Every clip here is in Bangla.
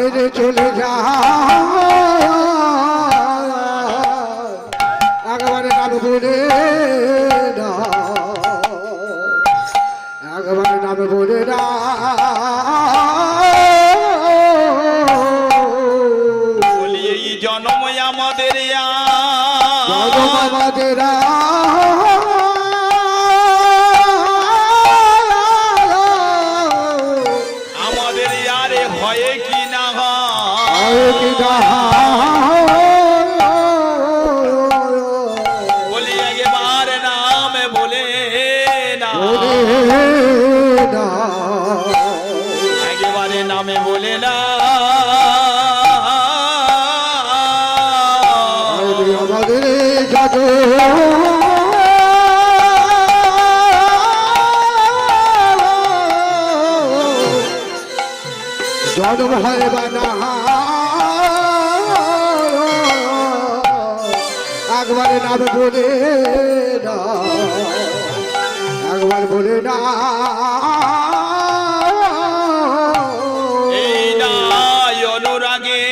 বাইরে চলে যাও। লাগে। জন্ম হয় বানা একবারে নাম বলে না একবার বলে না। অনুরাগে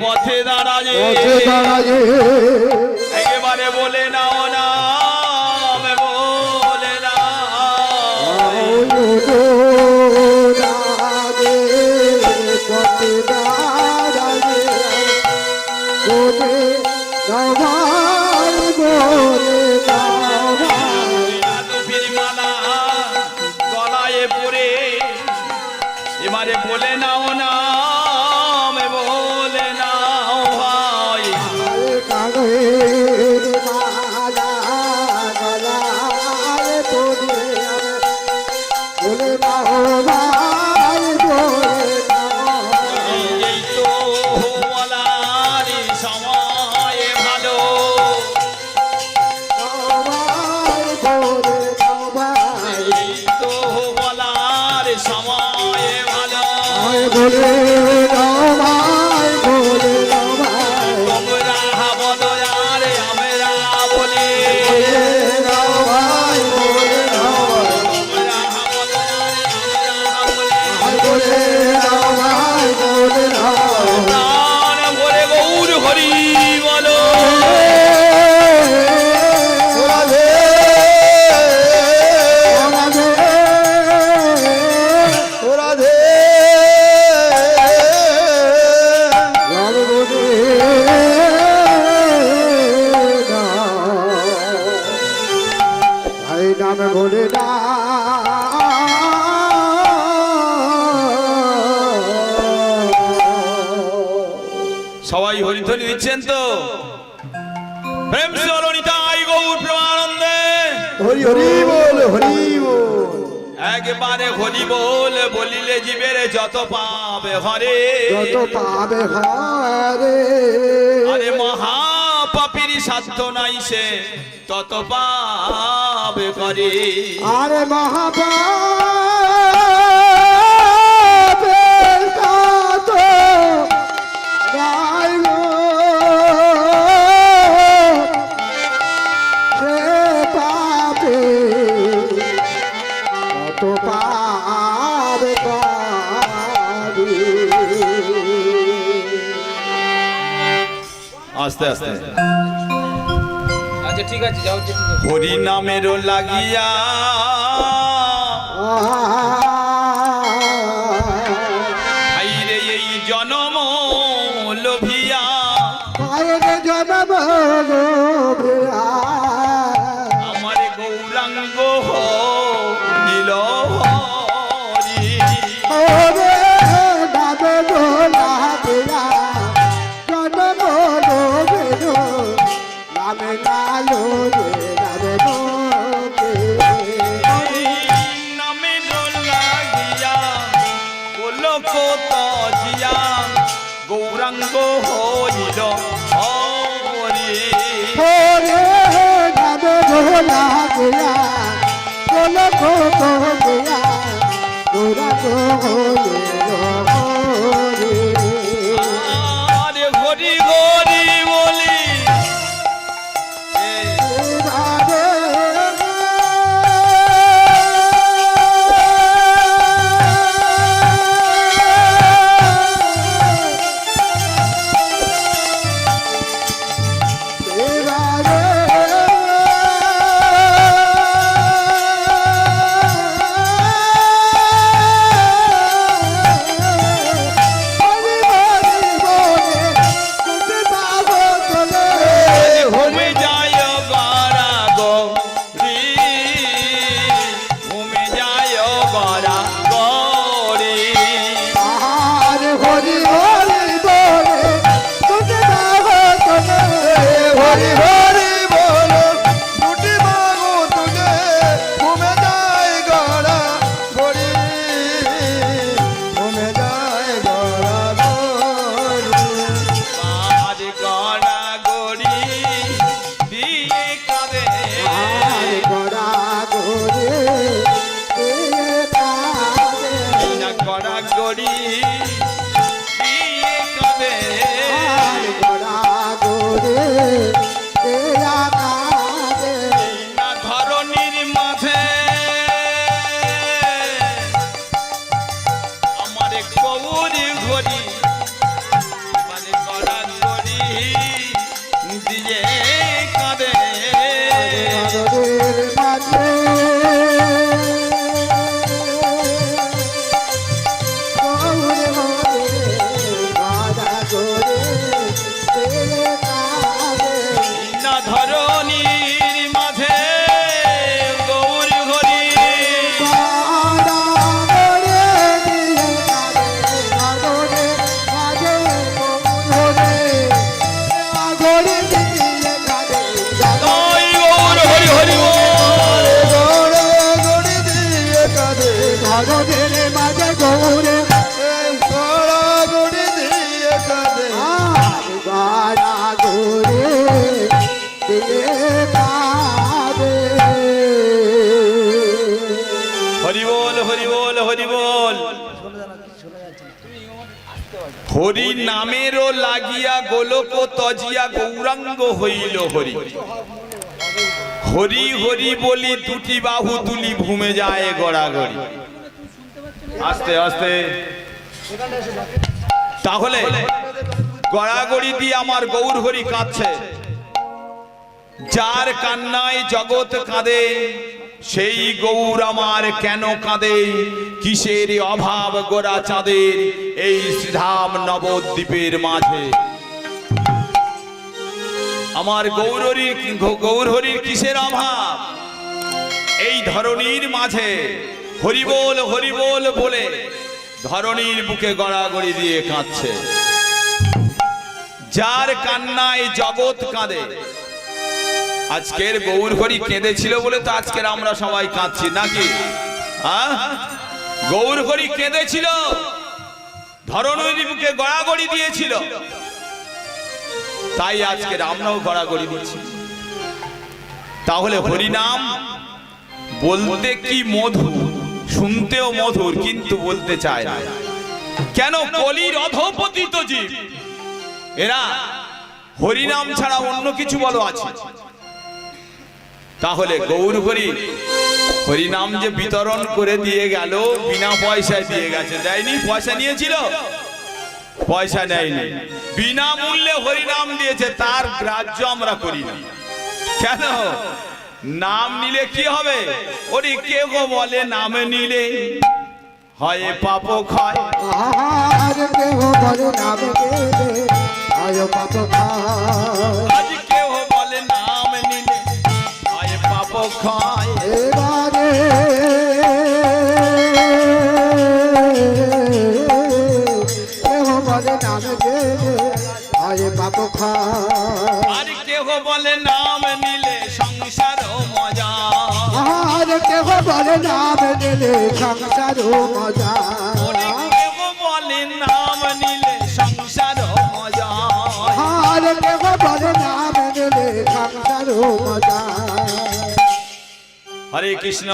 পথে দাঁড়ায় পথে দাঁড়ায় এবারে বলে নাও নাম এবং যত পাবে হরে। যত পাবে হরে। আরে মহা সাধ্য নাই সে তত পাবে করে আরে মহাপাপ হরিনামের লাগিয়া কো হরি নামেরও লাগিয়া গোলক তজিয়া গৌরাঙ্গ হইল হরি। হরি হরি বলি দুটি বাহু তুলি ভূমে যায় গড়াগড়ি। আস্তে আস্তে। তাহলে গড়াগড়ি দিয়ে আমার গৌর হরি কাঁদছে। যার কান্নায় জগৎ কাঁদে সেই গৌর আমার কেন কাঁদে? কিসের অভাব গোরা চাঁদের এই শ্রীধাম নবদ্বীপের মাঝে? আমার গৌরহরির কিসের অভাব? এই ধরনীর মাঝে হরিবোল হরিবোল বলে ধরনীর বুকে গড়াগড়ি দিয়ে কাঁদছে। যার কান্নায় জগৎ কাঁদে। আজকের গৌর হরি কেঁদেছিল বলে তো আজকের আমরা সবাই কাঁদছি, নাকি? হ্যাঁ? গৌর হরি কেঁদেছিল, ধরণীর বুকে গড়াগড়ি দিয়েছিল। তাই আজকের আমরাও গড়াগড়ি দিচ্ছি। তাহলে হরিনাম বলতে কি মধু? শুনতেও মধুর, কিন্তু বলতে চায় না। কেন কলির অধপতিত জীব? এরা হরিনাম ছাড়া অন্য কিছু বলো আছে। তাহলে গৌর হরি হরিনাম যে বিতরণ করে দিয়ে গেল, বিনা পয়সায় দিয়ে গেছে। দেয়নি, পয়সা নিয়েছিল? পয়সা নেয়নি বিনা মূল্যে হরিনাম দিয়েছে, তার গ্রাহ্য আমরা করি না। কেন? নাম নিলে কি হবে? ওরে কে গো বলে নাম নিলে? হয় পাপ আয় পাপ খায় হয় এবারে বলে নাম গেলে পাপ আর কেহ বলে নাম নিলে সংসার মজা। আর কেহ বলে নাম গেলে সংসার মজা। কেহ বলে নাম নিলে সংসার মজা। আর কেহ বলে নাম গেলে সংসার মজা। হরে কৃষ্ণ,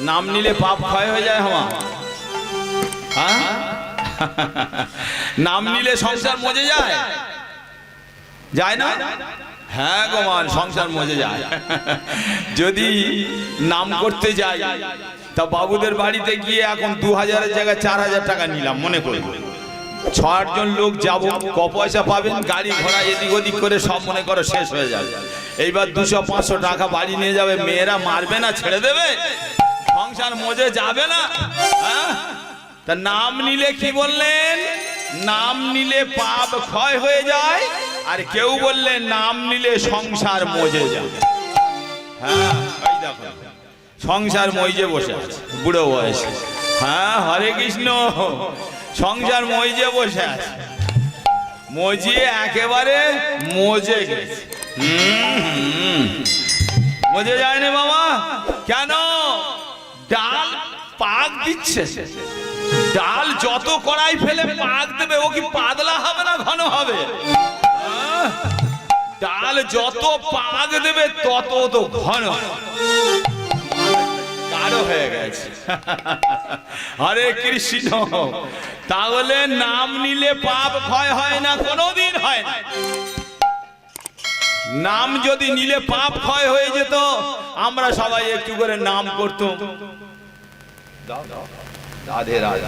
নাম নিলে পাপ ক্ষয় হয়ে যায় হমা। হ্যাঁ? নাম নিলে সংসার মজে যায়। যায় না? হ্যাঁ গোমান সংসার মজে যায়। যদি নাম করতে যাই, তা বাবুদের বাড়িতে গিয়ে এখন দু হাজারের জায়গায় চার হাজার টাকা নিলাম, মনে করি। ছ আটজন লোক যাব, ক পয়সা পাবেন, গাড়ি ঘোড়া এদিক ওদিক করে সব মনে করো শেষ হয়ে যাবে। এইবার দুশো পাঁচশো টাকা বাড়ি নিয়ে যাবে, মেয়েরা মারবে না, ছেড়ে দেবে? সংসার মজে যাবে না হ্যাঁ? তা নাম নিলে কি বললেন? নাম নিলে পাপ ক্ষয় হয়ে যায়, আর কেউ বললেন নাম নিলে সংসার মজে যাবে। হ্যাঁ? সংসার মইজে বসে আছে, বুড়ো বয়সে। হ্যাঁ? হরে কৃষ্ণ, সংসার মইজে বসে আছে। মজিয়ে একেবারে মজে গেছে। মজে যায়নি বাবা? কেন? ডাল পাক দিচ্ছে। ডাল যত কড়াই ফেলে পাক দেবে, ও কি পাতলা হবে না ঘন হবে? ডাল যত পাক দেবে, তত তো ঘন গাঢ় হয়ে গেছে। হরে কৃষ্ণ। তাহলে নাম নিলে পাপ ক্ষয় হয় না, কোনোদিন হয় না। নাম যদি নিলে পাপ ক্ষয় হয়ে যেত, আমরা সবাই একটু করে নাম করতাম। রাধে রাধে।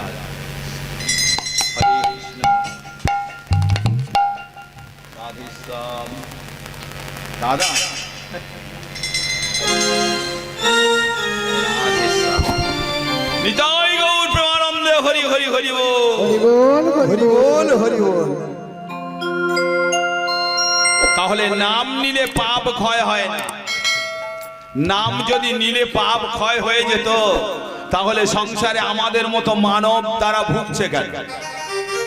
দাদা। নিতাই গৌর প্রেমানন্দে হরি হরি হরি বল। হরি বল হরি বল তাহলে নাম নিলে পাপ ক্ষয় হয় না। নাম যদি নিলে পাপ ক্ষয় হয়ে যেত তাহলে সংসারে আমাদের মতো মানব তারা ভুগছে কেন?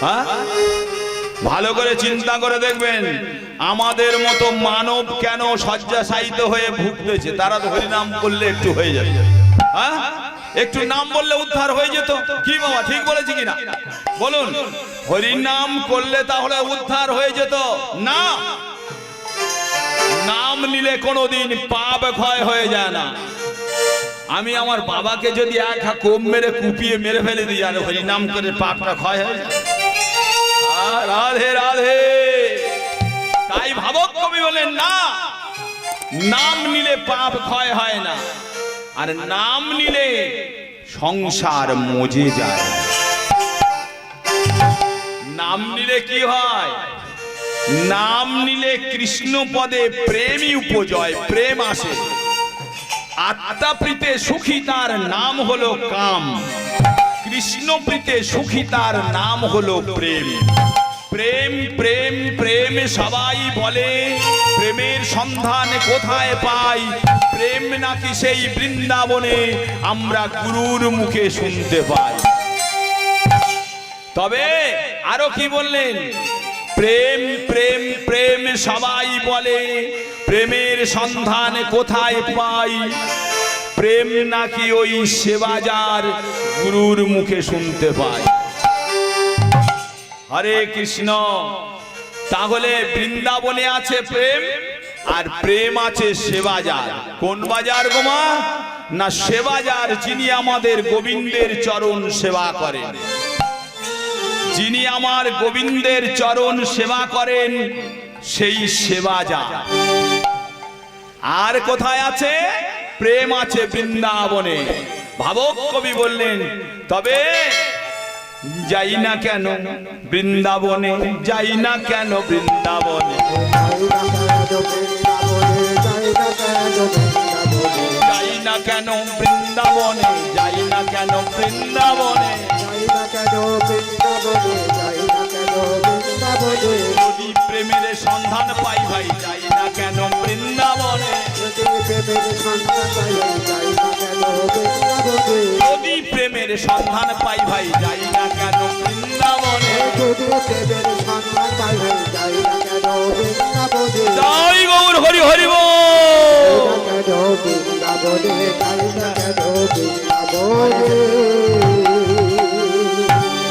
হ্যাঁ? ভালো করে চিন্তা করে দেখবেন আমাদের মতো মানব কেন শয্যাশায়িত হয়ে ভুগতেছে? তারা তো হরিনাম করলে একটু হয়ে যাবে। হ্যাঁ? একটু নাম বললে উদ্ধার হয়ে যেত। কি বাবা, ঠিক বলেছি কিনা? বলুন। হরিনাম করলে তাহলে উদ্ধার হয়ে যেত। না। নাম নিলে কোনোদিন পাপ ক্ষয় হয়ে যায় না। আমি আমার বাবাকে যদি এক কোপ মেরে কুপিয়ে মেরে ফেলে দিই, আর হরি নাম করে পাপটা ক্ষয় হয়ে যায়। রাধে রাধে। তাই ভাবক কবি বলেন, না। নাম নিলে পাপ ক্ষয় হয় না। আর নাম নিলে সংসার মজে যায়। নাম নিলে কি হয়? নাম নিলে কৃষ্ণ পদে প্রেমই উপজয়, প্রেম আসে। আত্মাপ্রীতে সুখী তার নাম হলো কাম। কৃষ্ণপ্রীতে সুখী তার নাম হলো প্রেম। প্রেম প্রেম প্রেম সবাই বলে। প্রেমের সন্ধান কোথায় পাই? প্রেম নাকি সেই বৃন্দাবনে আমরা গুরুর মুখে শুনতে পাই। তবে আরও কি বললেন? প্রেম প্রেম প্রেম সবাই বলে, প্রেমের সন্ধান কোথায় পাই? প্রেম নাকি ওই সেবাজার গুরুর মুখে শুনতে পাই। হরে কৃষ্ণ। তাহলে বৃন্দাবনে আছে প্রেম আর প্রেম আছে সেবাজার। কোন বাজার গোমা না সেবাজার যিনি আমাদের গোবিন্দের চরণ সেবা করেন। যিনি আমার গোবিন্দের চরণ সেবা করেন, সেই সেবা যা আর কোথায় আছে? প্রেম আছে বৃন্দাবনে। ভাবক কবি বললেন, তবে যাই না কেন বৃন্দাবনে, যাই না কেন বৃন্দাবনে। যাই না কেন বৃন্দাবনে, যাই না কেন বৃন্দাবনে। যদি প্রেমের সন্ধান পাই ভাই, যাই না কেন বৃন্দাবনে। যদি প্রেমের সন্ধান পাই ভাই যাই না কেন বৃন্দাবনে। জয় গৌর হরি হরি।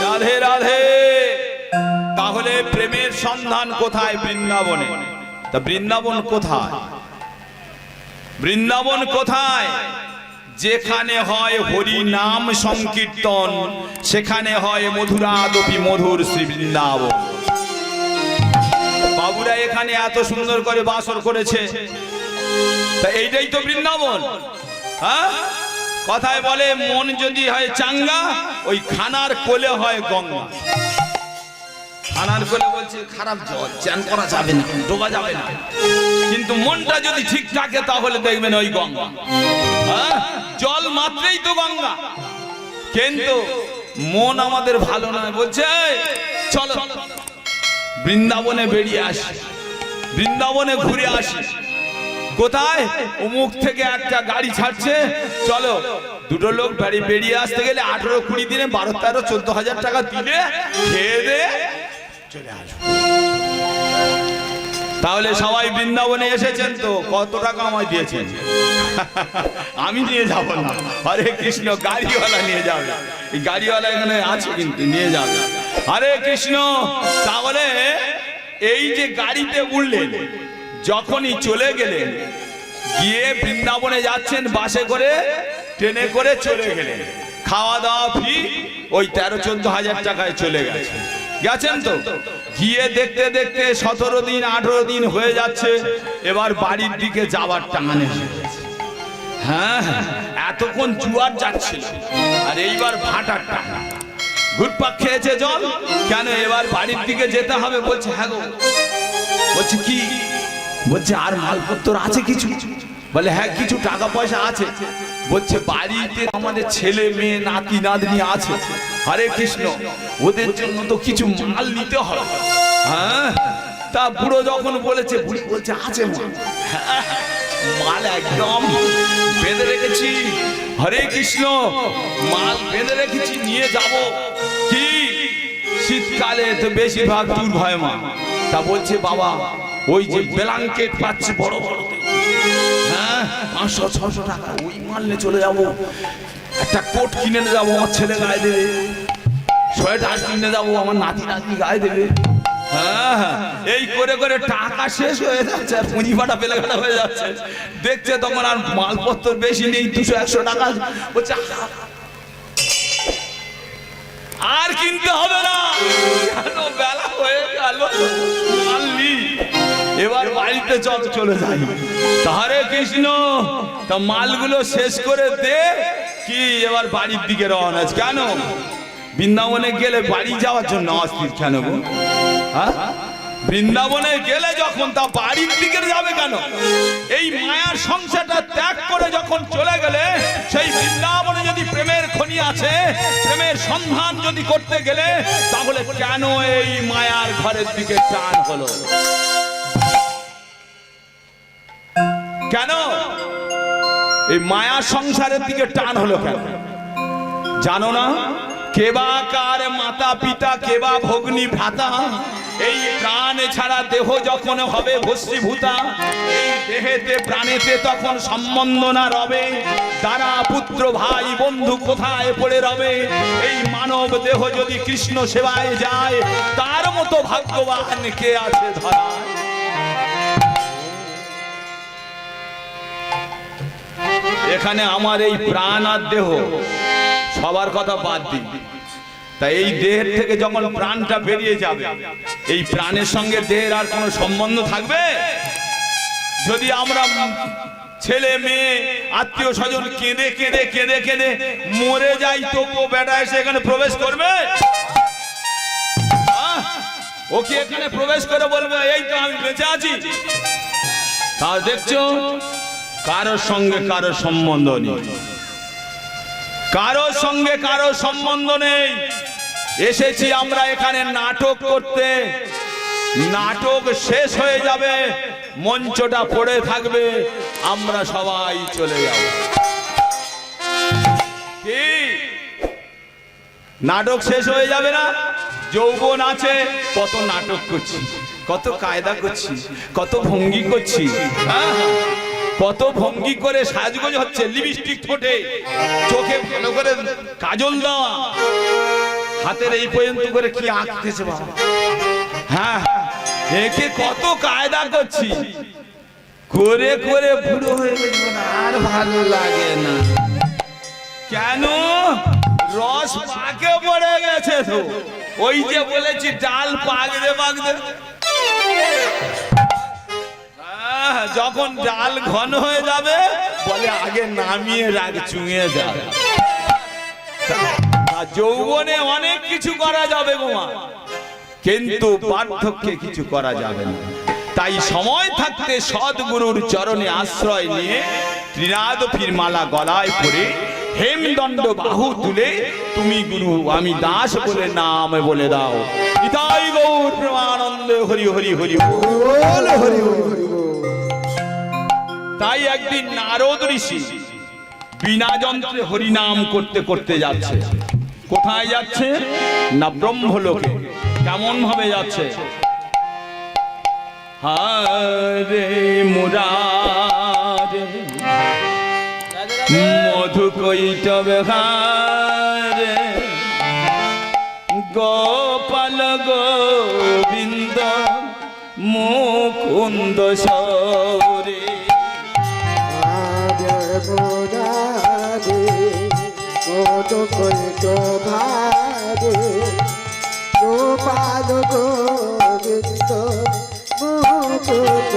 রাধে রাধে। তাহলে প্রেমের সন্ধান কোথায় বৃন্দাবনে? তা বৃন্দাবন কোথায়? বৃন্দাবন কোথায়? যেখানে হয় হরি নাম সংকীর্তন, সেখানে হয় মধুরাদপি মধুর শ্রী বৃন্দাবন বাবুরা এখানে এত সুন্দর করে বাসর করেছে। তা এইটাই তো বৃন্দাবন। হ্যাঁ? কথায় বলে, মন যদি হয় চাঙ্গা, ওই খানার কোলে হয় গঙ্গা। খানার কোলে বলছে, খারাপ জল চান করা যাবে না, ডোবা যাবে না। কিন্তু মনটা যদি ঠিক থাকে, তাহলে দেখবেন ওই গঙ্গা? জল মাত্রেই তো গঙ্গা। কিন্তু মন আমাদের ভালো নয় বলছে "এই, চলো বৃন্দাবনে বেরিয়ে আসি। বৃন্দাবনে ঘুরে আসি। কোথায়? অমুক থেকে একটা গাড়ি ছাড়ছে। চলো দুটো লোক বাড়ি বেরিয়ে আসতে গেলে আঠেরো কুড়ি দিনে বারো তেরো চোদ্দ হাজার টাকা দিলে খেয়ে দে চলে আসব তাহলে সবাই বৃন্দাবনে এসেছেন তো, কত টাকা আমায় দিয়েছেন? আমি নিয়ে যাব না। হরে কৃষ্ণ, গাড়িওয়ালা নিয়ে যাবে। এই গাড়িওয়ালা এখানে আছে কিন্তু, নিয়ে যাবে। হরে কৃষ্ণ, তাহলে এই যে গাড়িতে উঠলেন, যখনই চলে গেলেন, গিয়ে বৃন্দাবনে যাচ্ছেন, বাসে করে, ট্রেনে করে চলে গেলেন। খাওয়া দাওয়া ফি ওই তেরো, চোদ্দ হাজার টাকায় চলে গেছে গেছেন তো? গিয়ে দেখতে দেখতে সতেরো দিন, আঠেরো দিন হয়ে যাচ্ছে। এবার বাড়ির দিকে যাওয়ার টানে। হ্যাঁ এতক্ষণ জুয়ার যাচ্ছিল। আর এইবার ভাটার টাকা ঘুটপাক খেয়েছে জল? কেন এবার বাড়ির দিকে যেতে হবে? বলছে হ্যাঁ গো। বলছে, কি? বলছে, আর মালপত্র আছে কিছু? বলে হ্যাঁ কিছু টাকা পয়সা আছে। বলছে, বাড়িতে আমাদের ছেলে, মেয়ে, নাতি, নাতনি আছে। হরে কৃষ্ণ। ওদের জন্য তো কিছু মাল নিতে হবে। হ্যাঁ? তা বুড়ো যখন বলেছে বুড়ি বলছে আছে মাল। হ্যাঁ, একদম বেঁধে রেখেছি। হরে কৃষ্ণ মাল বেঁধে রেখেছি নিয়ে যাব। কি? শীতকালে তো বেশিরভাগ দূর ভয় মা তা বলছে বাবা ওই যে ব্ল্যাঙ্কেট পাচ্ছে বড় বড় হ্যাঁ? পাঁচশো ছশো টাকা। ওই মাল নিয়ে চলে যাব। একটা কোট কিনে যাব আমার ছেলে গায়ে দেবে। সোয়েটার কিনে যাব আমার নাতি নাতনি গায়ে দেবে। হ্যাঁ হ্যাঁ, এই করে করে টাকা শেষ হয়ে যাচ্ছে আর পুঁজি ফাটা পেলে হয়ে যাচ্ছে। দেখছে তখন আর মালপত্র বেশি নেই দুশো একশো টাকা। বলছে আর কিনতে হবে না। বেলা হয়ে গেল? এবার বাড়িতে চল চলে যাই। তাহলে কৃষ্ণ তা মালগুলো শেষ করে দে। কি এবার বাড়ির দিকে রওনা আছে। কেন? বৃন্দাবনে গেলে বাড়ি যাওয়ার জন্য অস্থির কেন গো? হ্যাঁ? বৃন্দাবনে গেলে যখন তা বাড়ির দিকে যাবে কেন? এই মায়ার সংসারটা ত্যাগ করে যখন চলে গেলে, সেই বৃন্দাবনে যদি প্রেমের খনি আছে, প্রেমের সন্ধান যদি করতে গেলে, তাহলে কেন এই মায়ার ঘরের দিকে টান হলো? কেন? এই মায়া সংসারের দিকে টান হলো কেন? জানো না? কেবা কার মাতা পিতা, কেবা ভগ্নি ভ্রাতা, এই প্রাণ ছাড়া দেহ যখন হবে ভস্মীভূতা, এই দেহেতে, প্রাণেতে তখন সম্বন্ধ না রবে। তারা পুত্র, ভাই, বন্ধু কোথায় পড়ে রবে? এই মানব দেহ যদি কৃষ্ণ সেবায় যায়, তার মতো ভাগ্যবান কে আছে ধরা এখানে আমার এই প্রাণ আর দেহ। সবার কথা বাদ দিই তাই এই দেহের থেকে যখন প্রাণটা বেরিয়ে যাবে, এই প্রাণের সঙ্গে দেহের আর কোনো সম্বন্ধ থাকবে? যদি আমরা ছেলে, মেয়ে, আত্মীয় স্বজন কেঁদে কেঁদে কেঁদে কেঁদে মরে যাই, তবুও বেটা এসে এখানে প্রবেশ করবে? আহ? ও এখানে প্রবেশ করে বলবে, এই তো আমি বেঁচে আছি। তা দেখছ কারোর সঙ্গে কারও সম্বন্ধ নেই। কারোর সঙ্গে কারও সম্বন্ধ নেই। এসেছি আমরা এখানে নাটক করতে। নাটক শেষ হয়ে যাবে। মঞ্চটা পড়ে থাকবে। আমরা সবাই চলে যাব। কি? নাটক শেষ হয়ে যাবে না? যৌবন আছে। কত নাটক করছি, কত কায়দা করছি, কত ভঙ্গি করছি। হ্যাঁ? কত ভঙ্গি করে সাজগোজ হচ্ছে লিপস্টিক ঠোঁটে। চোখে ভালো করে কাজল দেওয়া। হাতের এই পর্যন্ত করে কি আঁকতেছে বাবা। হ্যাঁ একে কত কায়দা করছি। করে করে বুড়ো হয়ে গেছে আর ভালো লাগে না। কেন? রস পাকে পড়ে গেছে তো। ওই যে বলেছি ডাল পাকদে আহ, যখন ডাল ঘন হয়ে যাবে, বলে, আগে নামিয়ে রাখ চুঙে যাবে যৌবনে অনেক কিছু করা যাবে গোমা কিন্তু পার্থক্যে কিছু করা যাবে না। তাই সময় থাকতে সদ্গুরুর চরণে আশ্রয় নিয়ে ত্রিনাদ ফিরমালা গলায় পড়ে হেমদণ্ড বাহু তুলে, তুমি গুরু, আমি দাস বলে নাম বলে দাও। নিতাই গৌর প্রেমানন্দ হরি হরি হরি হরি হরি। তাই একদিন নারদ ঋষি বিনা যন্ত্রে হরিনাম করতে করতে যাচ্ছে। কোথায় যাচ্ছে? না ব্রহ্ম ব্রহ্মলোকে। কেমন ভাবে যাচ্ছে? হারে মুরারে মধু কৈটবে হারে গোপাল গোবিন্দ মুকুন্দ সৌরে কত কইত ভারে গোপাল গোবিন্দ মুকুট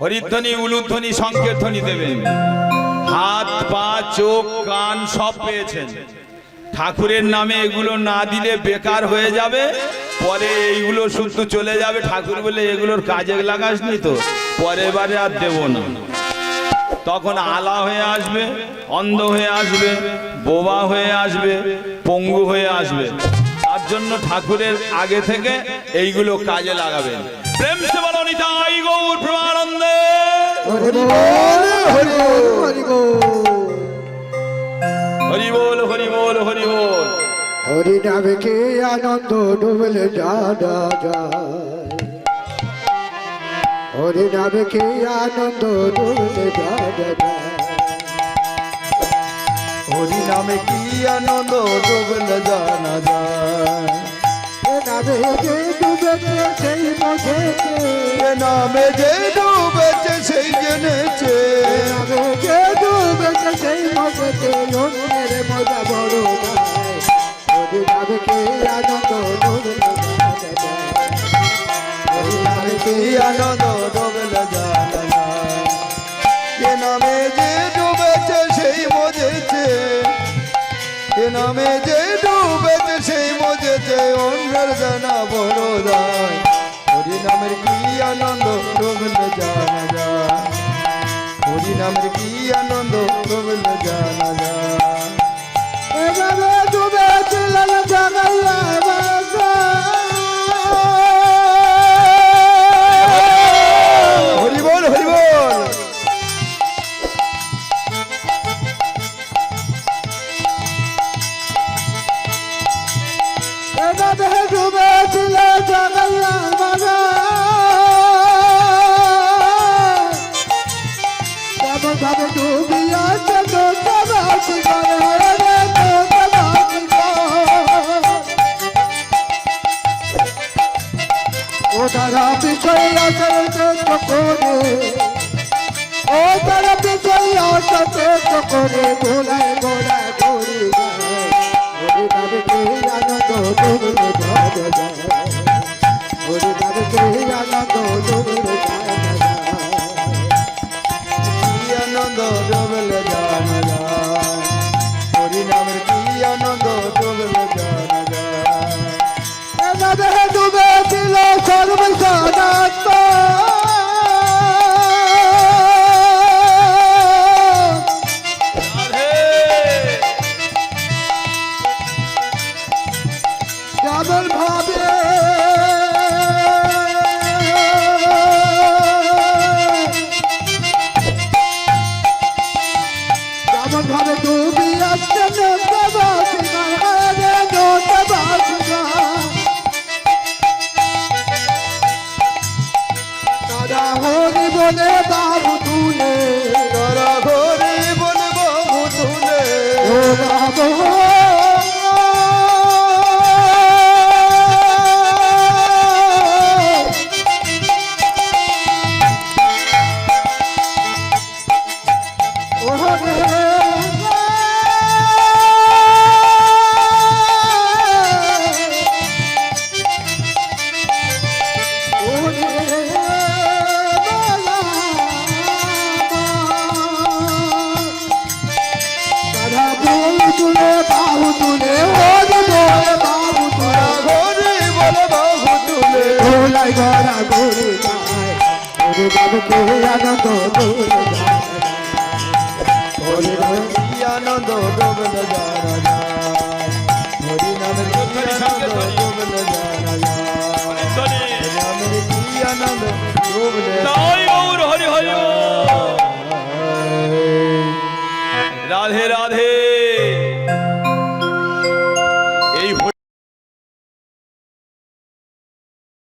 হরিধ্বনি, উলুধ্বনি সংকেত ধ্বনি দেবেন। হাত, পা, চোখ, কান সব পেয়েছেন। ঠাকুরের নামে এগুলো না দিলে বেকার হয়ে যাবে। পরে এইগুলো শুধু চলে যাবে। ঠাকুর বলে এগুলোর কাজে লাগাসনি তো, পরের বারে আর দেবো না। তখন আলা হয়ে আসবে, অন্ধ হয়ে আসবে, বোবা হয়ে আসবে, পঙ্গু হয়ে আসবে। জন্য ঠাকুরের আগে থেকে এইগুলো কাজে লাগাবেন। প্রেম সে বলো নিতাই গৌর প্রেমানন্দে। হরি বল হরি বল হরি বল। হরি নামে কে আনন্দ ডুবলে জানা যায়। হরি নামে কে আনন্দ ডুবলে জানা যায়। হরি নামে কি আনন্দ ডুবলে যায়? কে ডুবেছে সেই এ নামে যে ডুবেছে সেই জেনেছে। নামে ডুবেছে সেই মধ্যে অন্যের মজা বড় নাই হরি নামে কে আনন্দ আনন্দ ডুবলে জানা এ নামে যে ডুবেছে সেই মজেছে। এ নামে যে অন্যের জানা বড় দায়। হরি নামের কি আনন্দ ডুবলে জানা যায়। হরি নামের কি আনন্দ ডুবলে জানা যায়। জাগাইয়া বিষয় আছে করে ও তারা বিষয় আছে করে গোলায় গোলায় ঘুরি ওরে বাবে কে আনন্দ যায় যায় ওরে বাবে কে আনন্দ কি আনন্দ ডুবলে জানা যায় কি আনন্দ ওরে বাবু আনন্দ দোলে যায় কি আনন্দ ডুবলে হরি নামের কি আনন্দ ডুবলে জানা যায় ধ্বনি। হরি নামের কি আনন্দ ডুবলে হরি হরি। রাধে রাধে।